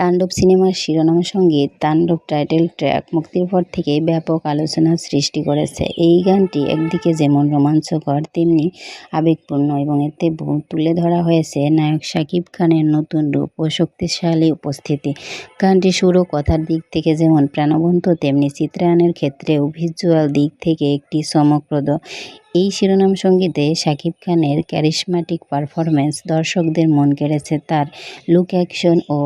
তাণ্ডব সিনেমার শিরোনাম সংগীত তাণ্ডব টাইটেল ট্র্যাক মুক্তির পর থেকে ব্যাপক আলোচনার সৃষ্টি করেছে। এই গানটি একদিকে যেমন রোমাঞ্চকর, তেমনি আবেগপূর্ণ এবং এতে তুলে ধরা হয়েছে নায়ক শাকিব খানের নতুন রূপ ও শক্তিশালী উপস্থিতি। গানটি সুর ও কথার দিক থেকে যেমন প্রাণবন্ত, তেমনি চিত্রায়নের ক্ষেত্রেও ভিজুয়াল দিক থেকে একটি চমকপ্রদ। এই শিরোনাম সঙ্গীতে শাকিব খানের ক্যারিশমাটিক পারফরম্যান্স দর্শকদের মন কেড়েছে তার লুক অ্যাকশন ও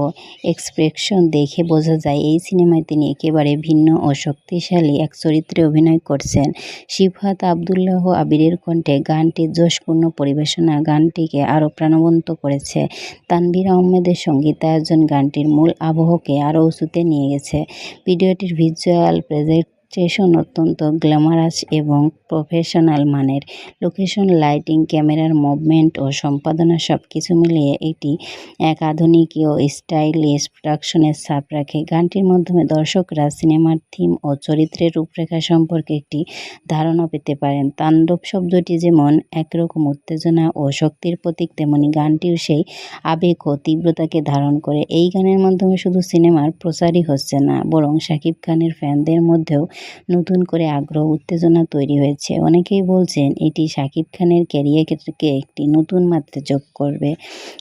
এক্সপ্রেশন দেখে বোঝা যায় এই সিনেমায় তিনি একেবারে ভিন্ন ও শক্তিশালী এক চরিত্রে অভিনয় করছেন। সিফাত আবদুল্লাহ আবিরের কণ্ঠে গানটির যশপূর্ণ পরিবেশনা গানটিকে আরও প্রাণবন্ত করেছে। তানভীর আহমেদের সঙ্গীতায়োজন গানটির মূল আবহকে আরও উঁচুতে নিয়ে গেছে। ভিডিওটির ভিজুয়াল প্রেজেন্টেশন অত্যন্ত গ্ল্যামারাস এবং প্রফেশনাল মানের। লোকেশন, লাইটিং, ক্যামেরার মুভমেন্ট ও সম্পাদনা সব কিছু মিলিয়ে এটি এক আধুনিক ও স্টাইলিশ প্রোডাকশনের ছাপ রাখে। গানটির মাধ্যমে দর্শকরা সিনেমার থিম ও চরিত্রের রূপরেখা সম্পর্কে একটি ধারণা পেতে পারেন। তাণ্ডব শব্দটি যেমন একরকম উত্তেজনা ও শক্তির প্রতীক, তেমনি গানটিও সেই আবেগ ও তীব্রতাকে ধারণ করে। এই গানের মাধ্যমে শুধু সিনেমার প্রচারই হচ্ছে না, বরং শাকিব খানের ফ্যানদের মধ্যেও নতুন করে আগ্রহ, উত্তেজনা তৈরি হয়েছে। অনেকেই বলছেন, এটি শাকিব খানের ক্যারিয়ারকে একটি নতুন মাত্রা যোগ করবে।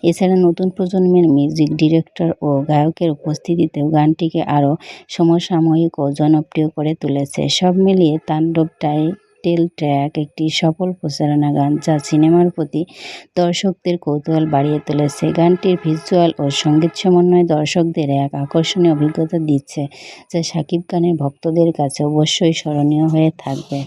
এছাড়া নতুন প্রজন্মের মিউজিক ডিরেক্টর ও গায়কের উপস্থিতিতেও গানটিকে আরও সমসাময়িক ও জনপ্রিয় করে তুলেছে। সব মিলিয়ে তাণ্ডব টাইটেল ট্র্যাক, একটি সফল প্রচারণা গান যা সিনেমার প্রতি দর্শকদের কৌতূহল বাড়িয়ে তুলেছে। গানটির ভিজুয়াল ও সংগীত সমন্বয় দর্শকদের এক আকর্ষণীয় অভিজ্ঞতা দিচ্ছে, যা সাকিব খানের ভক্তদের কাছে অবশ্যই স্মরণীয় হয়ে থাকবে।